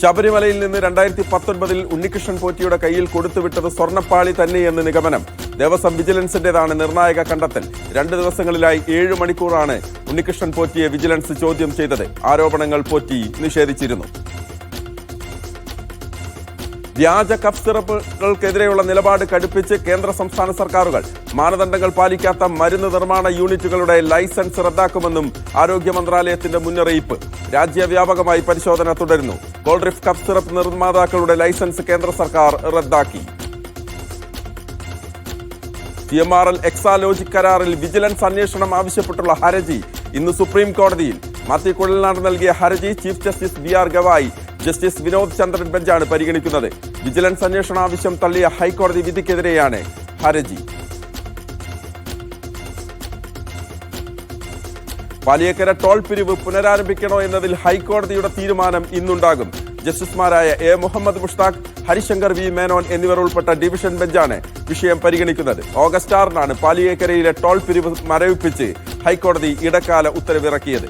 ശബരിമലയിൽ നിന്ന് രണ്ടായിരത്തി പത്തൊൻപതിൽ ഉണ്ണികൃഷ്ണൻ പോറ്റിയുടെ കയ്യിൽ കൊടുത്തുവിട്ടത് സ്വർണപ്പാളി തന്നെയെന്ന് നിഗമനം. ദേവസ്വം വിജിലൻസിന്റേതാണ് നിർണായക കണ്ടെത്തൽ. രണ്ട് ദിവസങ്ങളിലായി ഏഴ് മണിക്കൂറാണ് ഉണ്ണികൃഷ്ണൻ പോറ്റിയെ വിജിലൻസ് ചോദ്യം ചെയ്തത്. ആരോപണങ്ങൾ പോറ്റി നിഷേധിച്ചിരുന്നു. വ്യാജ കഫ് സിറപ്പുകൾക്കെതിരെയുള്ള നിലപാട് കടുപ്പിച്ച് കേന്ദ്ര സംസ്ഥാന സർക്കാരുകൾ. മാനദണ്ഡങ്ങൾ പാലിക്കാത്ത മരുന്ന് നിർമ്മാണ യൂണിറ്റുകളുടെ ലൈസൻസ് റദ്ദാക്കുമെന്നും ആരോഗ്യ മന്ത്രാലയത്തിന്റെ മുന്നറിയിപ്പ്. രാജ്യവ്യാപകമായി പരിശോധന തുടരുന്നു. കോൾഡ്രിഫ് കപ്പ് സിറപ്പ് നിർമ്മാതാക്കളുടെ ലൈസൻസ് കേന്ദ്ര സർക്കാർ റദ്ദാക്കി. C M R L Exalogic കരാറിൽ വിജിലൻസ് അന്വേഷണം ആവശ്യപ്പെട്ടുള്ള ഹർജി ഇന്ന് സുപ്രീം കോടതിയിൽ. മാത്യു കുഴൽനാട് നൽകിയ ഹർജി chief justice B R Gavai justice Vinod Chandran ബെഞ്ചാണ് പരിഗണിക്കുന്നത്. വിജിലൻസ് അന്വേഷണ ആവശ്യം തള്ളിയ ഹൈക്കോടതി വിധിക്കെതിരെയാണ് ഹർജി. പാലിയേക്കര ടോൾ പിരിവ് പുനരാരംഭിക്കണോ എന്നതിൽ ഹൈക്കോടതിയുടെ തീരുമാനം ഇന്നുണ്ടാകും. ജസ്റ്റിസുമാരായ എ മുഹമ്മദ് മുഷ്താഖ് ഹരിശങ്കർ വി മേനോൻ എന്നിവർ ഉൾപ്പെട്ട ഡിവിഷൻ ബെഞ്ചാണ് വിഷയം പരിഗണിക്കുന്നത്. ഓഗസ്റ്റ് ആറിനാണ് പാലിയേക്കരയിലെ ടോൾ പിരിവ് മരവിപ്പിച്ച് ഹൈക്കോടതി ഇടക്കാല ഉത്തരവിറക്കിയത്.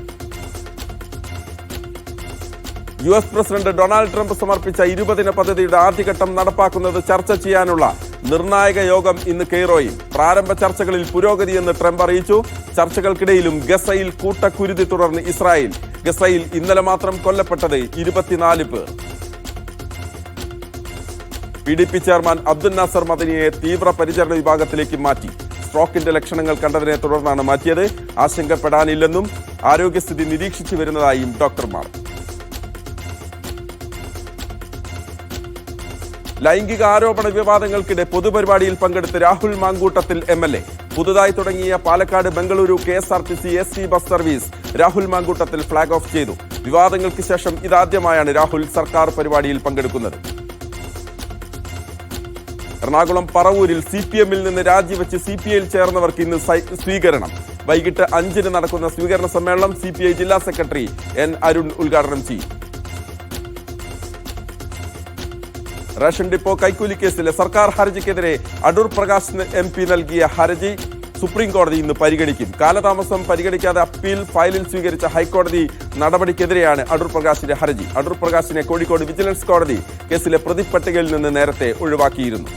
U S president Donald Trump സമർപ്പിച്ച ഇരുപതിന പദ്ധതിയുടെ ആദ്യഘട്ടം നടപ്പാക്കുന്നത് ചർച്ച ചെയ്യാനുള്ള നിർണായക യോഗം ഇന്ന് കെയ്റോയിൽ. പ്രാരംഭ ചർച്ചകളിൽ പുരോഗതിയെന്ന് ട്രംപ് അറിയിച്ചു. ചർച്ചകൾക്കിടയിലും ഗസയിൽ കൂട്ടക്കുരുതി തുടർന്ന് ഇസ്രായേൽ. ഗസയിൽ ഇന്നലെ മാത്രം കൊല്ലപ്പെട്ടത് ഇരുപത്തിനാല് പേർ. P D P chairman Abdul Nasser മദനിയെ തീവ്ര പരിചരണ വിഭാഗത്തിലേക്ക് മാറ്റി. സ്ട്രോക്കിന്റെ ലക്ഷണങ്ങൾ കണ്ടതിനെ തുടർന്നാണ് മാറ്റിയത്. ആശങ്കപ്പെടാനില്ലെന്നും ആരോഗ്യസ്ഥിതി നിരീക്ഷിച്ചു വരുന്നതായും ഡോക്ടർമാർ. ലൈംഗിക ആരോപണ വിവാദങ്ങൾക്കിടെ പൊതുപരിപാടിയിൽ പങ്കെടുത്ത് Rahul Mamkootathil M L A. പുതുതായി തുടങ്ങിയ Palakkad Bengaluru K S R T C S C bus service Rahul Mamkootathil flag off ചെയ്തു. വിവാദങ്ങൾക്ക് ശേഷം ഇതാദ്യമായാണ് രാഹുൽ സർക്കാർ പരിപാടിയിൽ പങ്കെടുക്കുന്നത്. എറണാകുളം പറവൂരിൽ സി പി എമ്മിൽ നിന്ന് രാജിവെച്ച് സി പി ഐയിൽ ചേർന്നവർക്ക് ഇന്ന് സ്വീകരണം. വൈകിട്ട് അഞ്ചിന് നടക്കുന്ന സ്വീകരണ സമ്മേളനം സി ജില്ലാ സെക്രട്ടറി എൻ അരുൺ ഉദ്ഘാടനം ചെയ്യും. റേഷൻ ഡിപ്പോ കൈക്കൂലി കേസിലെ സർക്കാർ ഹർജിക്കെതിരെ അടൂർ പ്രകാശ് എം പി നൽകിയ ഹർജി സുപ്രീം കോടതി ഇന്ന് പരിഗണിക്കും. കാലതാമസം പരിഗണിക്കാതെ അപ്പീൽ ഫയലിൽ സ്വീകരിച്ച ഹൈക്കോടതി നടപടിക്കെതിരെയാണ് അടൂർ പ്രകാശിന്റെ ഹർജി. അടൂർ പ്രകാശിനെ കോഴിക്കോട് വിജിലൻസ് കോടതി കേസിലെ പ്രതിപ്പട്ടികയിൽ നിന്ന് നേരത്തെ ഒഴിവാക്കിയിരുന്നു.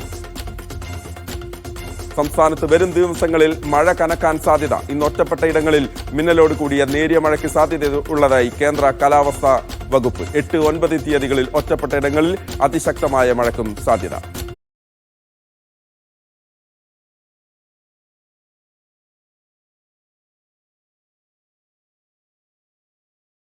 സംസ്ഥാനത്ത് വരും ദിവസങ്ങളിൽ മഴ കനക്കാൻ സാധ്യത. ഇന്ന് ഒറ്റപ്പെട്ട ഇടങ്ങളിൽ മിന്നലോട് കൂടിയ നേരിയ മഴയ്ക്ക് സാധ്യത ഉള്ളതായി കേന്ദ്ര കാലാവസ്ഥാ വകുപ്പ്. എട്ട് ഒൻപത് തീയതികളിൽ ഒറ്റപ്പെട്ട ഇടങ്ങളിൽ അതിശക്തമായ മഴയ്ക്കും സാധ്യത.